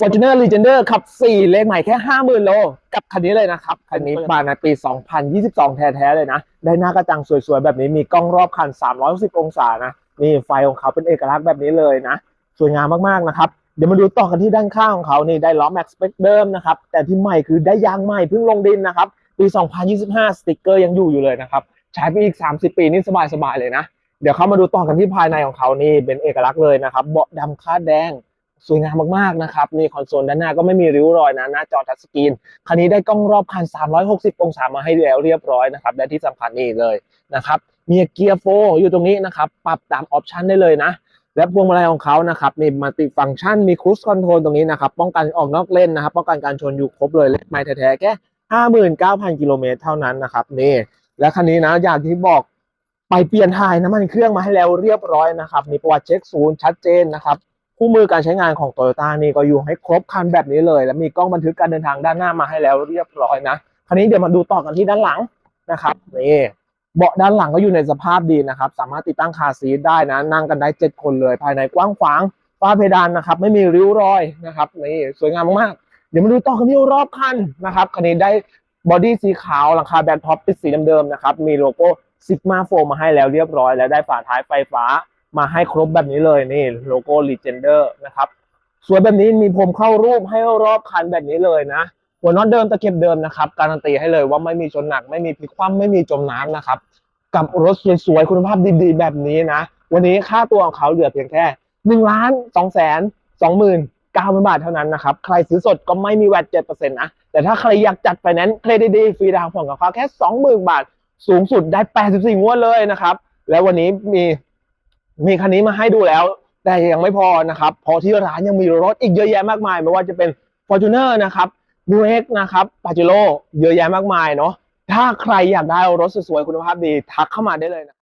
Fortuner Legender ขับ 4 เลขใหม่แค่ 50,000 โล กับคันนี้เลยนะครับ คันนี้มาในปี 2022 แท้ ๆ เลยนะ ได้หน้ากระจังสวย ๆ แบบนี้มีกล้องรอบคัน 360 องศานะ นี่ไฟของเขาเป็นเอกลักษณ์แบบนี้เลยนะ สวยงามมากๆนะครับ เดี๋ยวมาดูต่อกันที่ด้านข้างของเขานี่ได้ล้อแม็กซ์เปคเดิมนะครับ แต่ที่ใหม่คือได้ยางใหม่เพิ่งลงดินนะครับ ปี 2025 สติกเกอร์ยังอยู่อยู่เลยนะครับ ใช้ไปอีก 30 ปีนี่สบายๆเลยนะ เดี๋ยวเข้ามาดูต่อกันที่ภายในของเขานี่เป็นเอกลักษณ์เลยนะครับ เบาะดำคาดแดง สวยงามมากๆนะครับนี่คอนโซลด้านหน้าก็ไม่มีริ้วรอยนะหน้าจอทัชสกรีนคันนี้ได้กล้องรอบคัน 360 องศามาให้แล้วเรียบร้อยนะครับและที่สำคัญนี่เลยนะครับมีเกียร์โฟอยู่ตรงนี้นะครับปรับตามออปชันได้เลยนะและพวงมาลัยของเขานะครับมีมัลติฟังชันมีครู e คอนโทรลตรงนี้นะครับป้องกันออกนอกเลนนะครับป้องกันการชนอยู่ครบเลยเล็กไม่แท้ๆแค่59,000 กิโลเมตรเท่านั้นนะครับนี่และคันนี้นะอย่างที่บอกไปเปลี่ยนถ่ายน้ำมันเครื่องมาให้แล้วเรียบร้อยนะครับมีประวัติเช็คศูนย์ชัดเจนนะครับ คู่มือการใช้งานของ t o y ยต้นี่ก็อยู่ให้ครบคันแบบนี้เลย และมีกล้องบันทึกการเดินทางด้านหน้ามาให้แล้วเรียบร้อยนะคราวนี้เดี๋ยวมาดูต่อกันที่ด้านหลังนะครับนี่เบาะด้านหลังก็อยู่ในสภาพดีนะครับ สามารถติดตั้งคาซีทได้นะ นั่งกันได้ 7 คนเลยภายในกว้างขวางฝ้าเพดานนะครับ ไม่มีริ้วรอยนะครับนี่สวยงามมากๆ เดี๋ยวมาดูต่อกันที่รอบคันนะครับคันนี้ได้บอดี้สีขาวหลังคาแบนท็อปติดสีเดิมๆนะครับมีโลโก้ซิกมาโฟมาให้แล้วเรียบร้อย และได้ฝาท้ายไฟฟ้า มาให้ครบแบบนี้เลยนี่โลโก้ Legender นะครับสวยแบบนี้มีพรมเข้ารูปให้รอบคันแบบนี้เลยนะหัวน็อตเดิมตะเข็บเดิมนะครับการันตีให้เลยว่าไม่มีชนหนักไม่มีพลิกคว่ำไม่มีจมน้ำนะครับ กับรถสวยๆคุณภาพดีๆ แบบนี้นะ วันนี้ค่าตัวของเขาเหลือเพียงแค่หนึ่งล้านสองแสนสองหมื่นเก้าพันบาทเท่านั้นนะครับ ใครซื้อสดก็ไม่มีแวดเจ็ดเปอร์เซ็นต์นะแต่ถ้าใครอยากจัดไฟแนนซ์เครดิตดีฟรีดาวน์ผ่อนกับเขาแค่สองหมื่นบาท สูงสุดได้แปดสิบสี่งวดเลยนะครับ แล้ววันนี้มี มีคันนี้มาให้ดูแล้ว แต่ยังไม่พอนะครับเพราะที่ร้านยังมีรถอีกเยอะแยะมากมาย ไม่ว่าจะเป็น Fortuner นะครับดูเอ็กนะครับปาจิโร่เยอะแยะมากมายเนาะถ้าใครอยากได้รถสวยๆคุณภาพดีทักเข้ามาได้เลยนะ